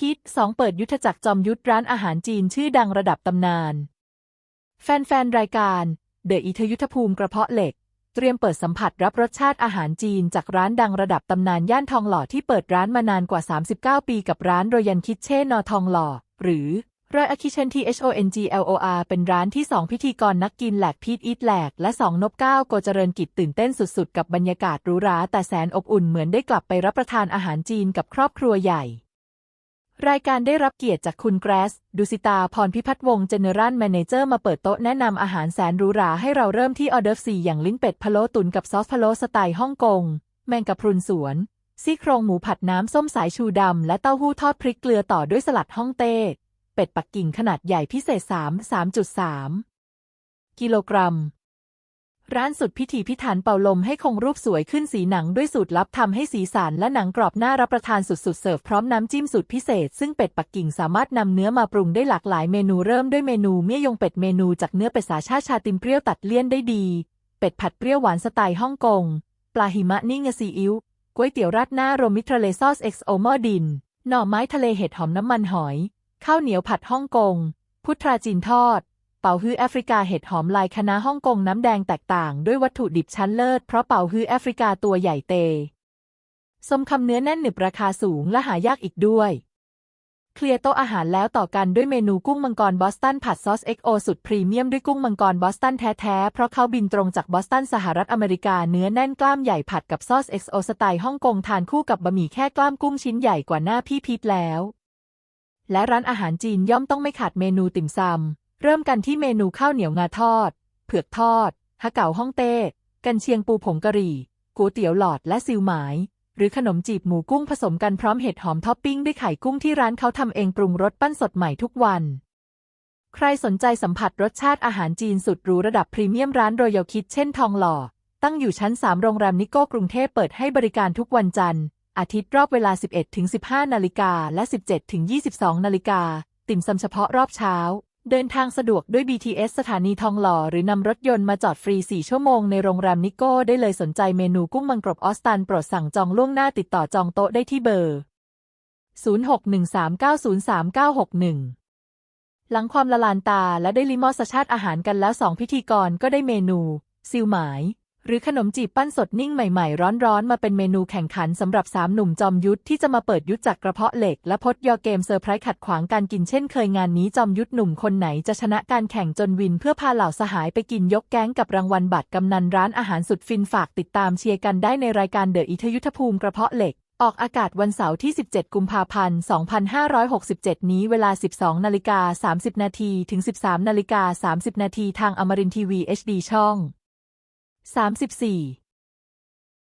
พิษ2เปิดยุทธจักรจอมยุทธร้านอาหารจีนชื่อดังระดับตำนาน แฟนๆ รายการเดอะอิทยุทธภูมิกระเพาะเหล็ก เตรียมเปิดสัมผัสรับรสชาติอาหารจีนจากร้านดังระดับตำนานย่านทองหล่อที่เปิดร้านมานานกว่า 39 ปีกับร้านโรยันคิทเช่นอทองหล่อ หรือรอยอคิเชนทีเอชโอเอ็นจีเอลโออาร์เป็นร้านที่2พิธีกรนักกินแหลกพีทอีทแหลก และ2นบก้าโกเจริญกิจตื่นเต้นสุดๆ กับบรรยากาศหรูหราแต่แสนอบอุ่นเหมือนได้กลับไปรับประทานอาหารจีนกับครอบครัวใหญ่ รายการได้รับเกียรติจากคุณแกรส ดุสิตา พรพิพัฒน์วงศ์เจเนอรัลแมเนเจอร์มาเปิดโต๊ะแนะนำอาหารแสนหรูหราให้เราเริ่มที่ออเดิร์สี่อย่างลิ้นเป็ดพะโล้ตุนกับซอสพะโล้สไตล์ฮ่องกง แมงกะพรุนสวน ซี่โครงหมูผัดน้ำส้มสายชูดำ และเต้าหู้ทอดพริกเกลือต่อด้วยสลัดฮ่องเต้ เป็ดปักกิ่งขนาดใหญ่พิเศษ 3 3.3 กิโลกรัม ร้านสุดพิถีพิถันเป่าลมให้คงรูปสวยขึ้นสีหนังด้วยสูตรลับทำให้สีสันและหนังกรอบน่ารับประทานสุดๆเสิร์ฟพร้อมน้ำจิ้มสูตรพิเศษ ซึ่งเป็ดปักกิ่งสามารถนำเนื้อมาปรุงได้หลากหลายเมนูเริ่มด้วยเมนูเมี่ยยงเป็ดเมนูจากเนื้อเป็ดสาชาชาติมเปรี้ยวตัดเลี่ยนได้ดี เป็ดผัดเปรี้ยวหวานสไตล์ฮ่องกง ปลาหิมะนิ่งซีอิ๊วก๋วยเตี๋ยวราดหน้าโรมิทรเลซอสเอ็กซ์โอมอดิน หน่อไม้ทะเลเห็ดหอมน้ำมันหอย ข้าวเหนียวผัดฮ่องกง พุทราจีนทอด เป่าฮื้อแอฟริกาเห็ดหอมลายคณะฮ่องกงน้ำแดงแตกต่างด้วยวัตถุดิบชั้นเลิศเพราะเป่าฮื้อแอฟริกาตัวใหญ่เตสมคำเนื้อแน่นหนึบราคาสูงและหายากอีกด้วย เคลียร์โต๊ะอาหารแล้วต่อกันด้วยเมนูกุ้งมังกรบอสตันผัดซอส XO สุดพรีเมียมด้วยกุ้งมังกรบอสตันแท้ๆ เพราะเขาบินตรงจากบอสตันสหรัฐอเมริกาเนื้อแน่นกล้ามใหญ่ผัดกับซอส XO สไตล์ฮ่องกงทานคู่กับบะหมี่แค่กล้ามกุ้งชิ้นใหญ่กว่าหน้าพี่พีทแล้ว และร้านอาหารจีนย่อมต้องไม่ขาดเมนูติ่มซำ เริ่มกันที่เมนูข้าวเหนียวงาทอด เผือกทอดฮะเก๋าฮ่องเต้ กันเชียงปูผงกะหรี่ก๋วยเตี๋ยวหลอดและซิวหมาย หรือขนมจีบหมูกุ้งผสมกันพร้อมเห็ดหอมท็อปปิ้งด้วยไข่กุ้งที่ร้านเขาทำเองปรุงรสปั้นสดใหม่ทุกวัน ใครสนใจสัมผัสรสชาติอาหารจีนสุดหรูระดับพรีเมียมร้านรอยัลคิดเช่นทองหล่อ ตั้งอยู่ชั้น 3 โรงแรมนิโก้กรุงเทพเปิดให้บริการทุกวันจันทร์ อาทิตย์รอบเวลา 11-15 นาฬิกาและ 17-22 นาฬิกาติ่มซำเฉพาะรอบเช้า เดินทางสะดวกด้วย BTS สถานีทองหล่อ หรือนำรถยนต์มาจอดฟรี 4 ชั่วโมงในโรงแรมนิโก้ได้เลยสนใจเมนูกุ้งมังกรบออสตันโปรดสั่งจองล่วงหน้าติดต่อจองโต๊ะได้ที่เบอร์ 0613903961 หลังความละลานตาและได้ลิมอสชาติอาหารกันแล้วสองพิธีกรก็ได้เมนู ซิวหมาย หรือขนมจีบปั้นสดนิ่งใหม่ๆ ร้อนๆ มาเป็นเมนูแข่งขันสำหรับสามหนุ่มจอมยุทธที่จะมาเปิดยุทธจากกระเพาะเหล็ก และพดยอเกมเซอร์ไพรส์ขัดขวางการกินเช่นเคยงานนี้จอมยุทธหนุ่มคนไหนจะชนะการแข่งจนวินเพื่อพาเหล่าสหายไปกินยกแก๊งกับรางวัลบัตรกำนันร้านอาหารสุดฟินฝากติดตามเชียร์กันได้ในรายการเดอะอิทยุทธภูมิกระเพาะเหล็กออกอากาศวันเสาร์ที่ 17 กุมภาพันธ์ 2567 นี้เวลา 12 นาฬิกา 30 นาที ถึง 13 นาฬิกา 30 นาที ทางอมรินทีวี HD ช่อง 34